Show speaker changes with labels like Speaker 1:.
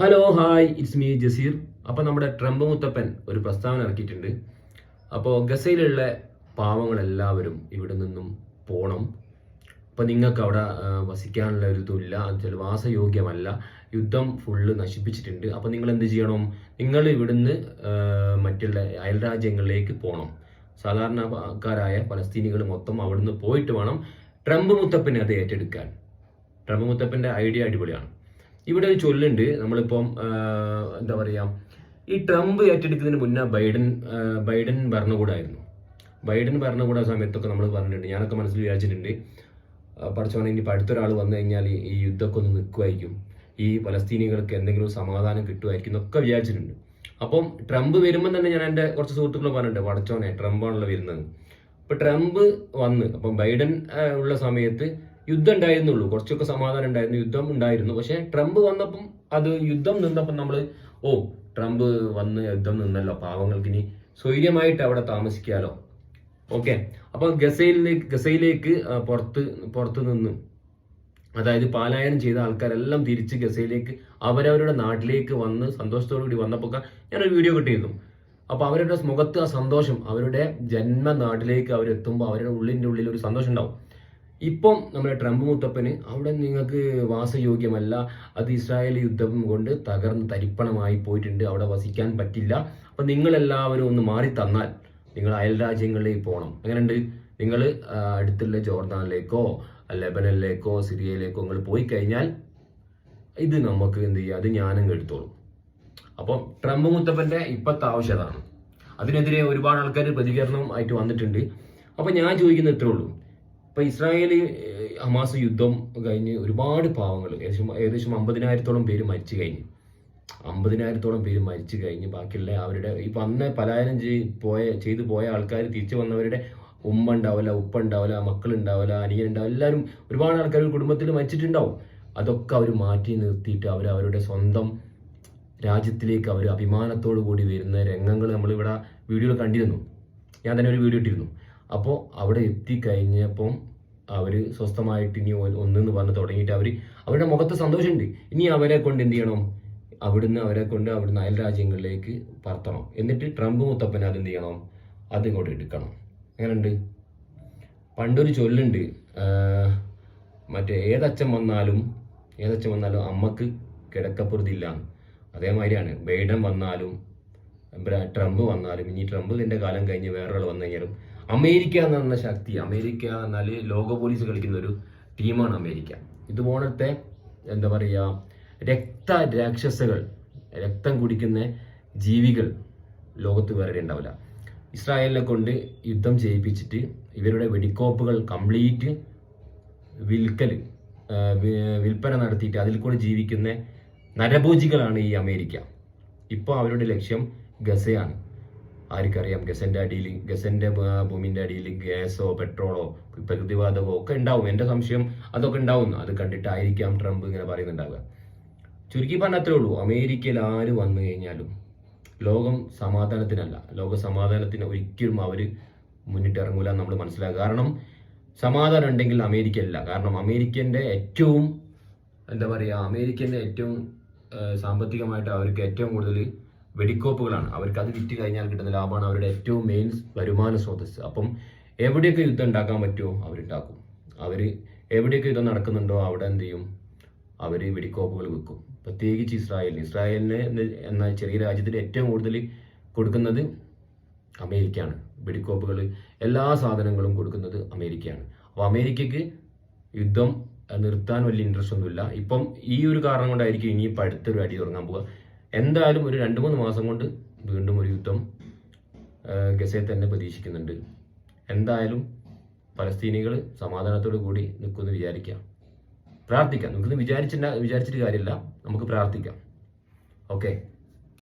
Speaker 1: Hello hi it's me Jaseer. അപ്പോൾ നമ്മുടെ Trump Muthappan ഒരു പ്രസ്താവന ഇറക്കിയിട്ടുണ്ട്. അപ്പോൾ ഗസയിലുള്ള പാവങ്ങളെല്ലാവരും ഇവിടെ നിന്നും പോണം. അപ്പോൾ നിങ്ങൾക്ക് അവിടെ വസിക്കാനുള്ള ഒരു ഇതുമില്ല ചില വാസയോഗ്യമല്ല. യുദ്ധം ഫുള്ള് നശിപ്പിച്ചിട്ടുണ്ട്. അപ്പോൾ നിങ്ങൾ എന്ത് ചെയ്യണം? നിങ്ങൾ ഇവിടുന്ന് മറ്റുള്ള അയൽരാജ്യങ്ങളിലേക്ക് പോകണം സാധാരണക്കാരായ പലസ്തീനികൾ മൊത്തം അവിടുന്ന് പോയിട്ട് വേണം ട്രംപ് മുത്തപ്പനെ അത് ഏറ്റെടുക്കാൻ. ട്രംപ് മുത്തപ്പന്റെ ഐഡിയ അടിപൊളിയാണ്. ഇവിടെ ഒരു ചൊല്ലുണ്ട്. നമ്മളിപ്പം എന്താ പറയുക ഈ ട്രംപ് ഏറ്റെടുക്കുന്നതിന് മുന്നേ ബൈഡൻ ബൈഡൻ ഭരണകൂടമായിരുന്നു ബൈഡൻ ഭരണകൂട സമയത്തൊക്കെ നമ്മൾ പറഞ്ഞിട്ടുണ്ട്. ഞാനൊക്കെ മനസ്സിൽ വിചാരിച്ചിട്ടുണ്ട്. ആ, ഇനി അടുത്തൊരാൾ വന്നു കഴിഞ്ഞാൽ ഈ- യുദ്ധമൊക്കെ ഒന്ന് നിൽക്കുമായിരിക്കും ഈ പലസ്തീനികൾക്ക് എന്തെങ്കിലും സമാധാനം കിട്ടുമായിരിക്കും എന്നൊക്കെ വിചാരിച്ചിട്ടുണ്ട്. അപ്പം ട്രംപ് വരുമ്പോൾ തന്നെ ഞാൻ എന്റെ കുറച്ച് സുഹൃത്തുക്കൾ പറഞ്ഞിട്ടുണ്ട് പടച്ചോനെ ട്രംപാണല്ലോ വരുന്നത്. അപ്പോൾ ട്രംപ് വന്ന് അപ്പം ബൈഡൻ ഉള്ള സമയത്ത് യുദ്ധം ഉണ്ടായിരുന്നുള്ളൂ കുറച്ചൊക്കെ സമാധാനം ഉണ്ടായിരുന്നു യുദ്ധം ഉണ്ടായിരുന്നു. പക്ഷെ ട്രംപ് വന്നപ്പം അത് യുദ്ധം നിന്നപ്പം നമ്മൾ ഓ ട്രംപ് വന്ന് യുദ്ധം നിന്നല്ലോ പാവങ്ങൾക്ക് ഇനി സ്വൈര്യമായിട്ട് അവിടെ താമസിക്കാലോ. ഓക്കെ. അപ്പൊ ഗസയിലേക്ക് ഗസയിലേക്ക് പുറത്ത് പുറത്ത് നിന്ന് അതായത് പാലായനം ചെയ്ത ആൾക്കാരെല്ലാം തിരിച്ച് ഗസയിലേക്ക് അവരവരുടെ നാട്ടിലേക്ക് വന്ന് സന്തോഷത്തോടു കൂടി വന്നപ്പോൾ ഞാനൊരു വീഡിയോ കിട്ടിയിരുന്നു. അപ്പോൾ അവരുടെ മുഖത്ത് ആ സന്തോഷം അവരുടെ ജന്മനാട്ടിലേക്ക് അവരെത്തുമ്പോൾ അവരുടെ ഉള്ളിന്റെ ഉള്ളിൽ ഒരു സന്തോഷം ഉണ്ടാവും ഇപ്പം നമ്മുടെ ട്രംപ് മുത്തപ്പന് അവിടെ നിങ്ങൾക്ക് വാസയോഗ്യമല്ല. അത് ഇസ്രായേൽ യുദ്ധം കൊണ്ട് തകർന്ന് തരിപ്പണമായി പോയിട്ടുണ്ട്. അവിടെ വസിക്കാൻ പറ്റില്ല. അപ്പം നിങ്ങളെല്ലാവരും ഒന്ന് മാറി തന്നാൽ നിങ്ങൾ അയൽ രാജ്യങ്ങളിലേക്ക് പോകണം. എങ്ങനെയുണ്ട്? നിങ്ങൾ അടുത്തുള്ള ജോർദാനിലേക്കോ ലെബനനിലേക്കോ സിറിയയിലേക്കോ നിങ്ങൾ പോയി കഴിഞ്ഞാൽ ഇത് നമുക്ക് എന്ത് ചെയ്യുക അത് ഞാനും എടുത്തോളും. അപ്പോൾ ട്രംപ് മുത്തപ്പന്റെ ഇപ്പോഴത്തെ ആവശ്യം അതാണ്. അതിനെതിരെ ഒരുപാട് ആൾക്കാർ പ്രതികരണം ആയിട്ട് വന്നിട്ടുണ്ട്. അപ്പോൾ ഞാൻ ചോദിക്കുന്നത് ഇത്രേ ഉള്ളൂ. ഇപ്പം ഇസ്രായേൽ ഹമാസ് യുദ്ധം കഴിഞ്ഞ് ഒരുപാട് പാവങ്ങൾ ഏകദേശം ഏകദേശം അമ്പതിനായിരത്തോളം പേര് മരിച്ചു കഴിഞ്ഞു. അമ്പതിനായിരത്തോളം പേര് മരിച്ചു കഴിഞ്ഞ് ബാക്കിയുള്ള അവരുടെ ഇപ്പൊ അന്ന് പലായനം ചെയ് പോയ ചെയ്തു പോയ ആൾക്കാർ തിരിച്ചു വന്നവരുടെ ഉമ്മ ഉണ്ടാവില്ല ഉപ്പ ഉണ്ടാവില്ല മക്കൾ ഉണ്ടാവില്ല അനിയൻ ഉണ്ടാവില്ല എല്ലാവരും ഒരുപാട് ആൾക്കാർ കുടുംബത്തിൽ മരിച്ചിട്ടുണ്ടാവും. അതൊക്കെ അവർ മാറ്റി നിർത്തിയിട്ട് അവർ അവരുടെ സ്വന്തം രാജ്യത്തിലേക്ക് അവർ അഭിമാനത്തോടു കൂടി വരുന്ന രംഗങ്ങൾ നമ്മളിവിടെ വീഡിയോയിൽ കണ്ടിരുന്നു. ഞാൻ തന്നെ ഒരു വീഡിയോ ഇട്ടിരുന്നു. അപ്പോൾ അവിടെ എത്തിക്കഴിഞ്ഞപ്പം അവർ സ്വസ്ഥമായിട്ട് ഇനി ഒന്നെന്ന് പറഞ്ഞ് തുടങ്ങിയിട്ട് അവർ അവരുടെ മുഖത്ത് സന്തോഷമുണ്ട്. ഇനി അവരെ കൊണ്ട് എന്ത് ചെയ്യണം? അവിടുന്ന് അവരെ കൊണ്ട് അവിടുന്ന് അയൽ രാജ്യങ്ങളിലേക്ക് പറത്തണം. എന്നിട്ട് ട്രംപ് മുത്തപ്പനെ അത് എന്ത് ചെയ്യണം? അത് ഇങ്ങോട്ട് എടുക്കണം. അങ്ങനെയുണ്ട് പണ്ടൊരു ചൊല്ലുണ്ട് മറ്റേ ഏതച്ഛൻ വന്നാലും ഏതച്ഛൻ വന്നാലും അമ്മയ്ക്ക് കിടക്കപ്പുറത്തില്ല അതേമാതിരിയാണ്. ബൈഡൻ വന്നാലും ട്രംപ് വന്നാലും ഇനി ട്രംപിന്റെ കാലം കഴിഞ്ഞ് വേറൊരാൾ വന്നു കഴിഞ്ഞാലും അമേരിക്ക എന്ന് പറഞ്ഞ ശക്തി അമേരിക്ക എന്നാൽ ലോക പോലീസ് കളിക്കുന്ന ഒരു ടീമാണ് അമേരിക്ക. ഇതുപോലത്തെ എന്താ പറയുക രക്ത രാക്ഷസകൾ രക്തം കുടിക്കുന്ന ജീവികൾ ലോകത്ത് വേറെ ഉണ്ടാവില്ല. ഇസ്രായേലിനെ കൊണ്ട് യുദ്ധം ചെയ്യിപ്പിച്ചിട്ട് ഇവരുടെ വെടിക്കോപ്പുകൾ കംപ്ലീറ്റ് വിൽക്കൽ വിൽപ്പന നടത്തിയിട്ട് അതിൽ കൂടെ ജീവിക്കുന്ന നരഭോജികളാണ് ഈ അമേരിക്ക. ഇപ്പോൾ അവരുടെ ലക്ഷ്യം ഗസയാണ്. ആർക്കറിയാം? ഗസന്റെ അടിയിൽ ഗസന്റെ ഭൂമിന്റെ അടിയിൽ ഗ്യാസോ പെട്രോളോ പ്രകൃതിവാതകമോ ഒക്കെ ഉണ്ടാവും. എന്റെ സംശയം അതൊക്കെ ഉണ്ടാവും. അത് കണ്ടിട്ടായിരിക്കാം ട്രംപ് ഇങ്ങനെ പറയുന്നുണ്ടാവുക. ചുരുക്കി പറഞ്ഞത്രേ ഉള്ളൂ. അമേരിക്കയിൽ ആര് വന്നു കഴിഞ്ഞാലും ലോകം സമാധാനത്തിനല്ല. ലോക സമാധാനത്തിന് ഒരിക്കലും അവർ മുന്നിട്ടിറങ്ങൂല നമ്മൾ മനസ്സിലാക്കുക. കാരണം സമാധാനം ഉണ്ടെങ്കിൽ അമേരിക്ക കാരണം അമേരിക്കന്റെ ഏറ്റവും എന്താ പറയുക അമേരിക്കന്റെ ഏറ്റവും സാമ്പത്തികമായിട്ട് അവർക്ക് ഏറ്റവും കൂടുതൽ വെടിക്കോപ്പുകളാണ്. അവർക്ക് അത് വിറ്റ് കഴിഞ്ഞാൽ കിട്ടുന്ന ലാഭമാണ് അവരുടെ ഏറ്റവും മെയിൻ വരുമാന സ്രോതസ് അപ്പം എവിടെയൊക്കെ യുദ്ധം ഉണ്ടാക്കാൻ പറ്റുമോ അവരുണ്ടാക്കും. അവർ എവിടെയൊക്കെ യുദ്ധം നടക്കുന്നുണ്ടോ അവിടെ എന്ത് ചെയ്യും? അവർ വെടിക്കോപ്പുകൾ വെക്കും. പ്രത്യേകിച്ച് ഇസ്രായേലിന്. ഇസ്രായേലിന് എന്ന് ചെറിയ രാജ്യത്തിന് ഏറ്റവും കൂടുതൽ കൊടുക്കുന്നത് അമേരിക്കയാണ്. വെടിക്കോപ്പുകൾ എല്ലാ സാധനങ്ങളും കൊടുക്കുന്നത് അമേരിക്കയാണ്. അപ്പോൾ അമേരിക്കക്ക് യുദ്ധം നിർത്താൻ വലിയ ഇൻട്രസ്റ്റ് ഒന്നുമില്ല. ഇപ്പം ഈ ഒരു കാരണം കൊണ്ടായിരിക്കും ഇനിയിപ്പോൾ അടുത്തൊരു അടി തുടങ്ങാൻ പോവുക. എന്തായാലും ഒരു രണ്ട് മൂന്ന് മാസം കൊണ്ട് വീണ്ടും ഒരു യുദ്ധം ഗസയെ തന്നെ പ്രതീക്ഷിക്കുന്നുണ്ട്. എന്തായാലും പലസ്തീനികൾ സമാധാനത്തോടു കൂടി നിൽക്കുമെന്ന് വിചാരിക്കാം. പ്രാർത്ഥിക്കാം. നമുക്കിന്ന് വിചാരിച്ചിട്ട് വിചാരിച്ചിട്ട് കാര്യമില്ല. നമുക്ക് പ്രാർത്ഥിക്കാം. ഓക്കെ.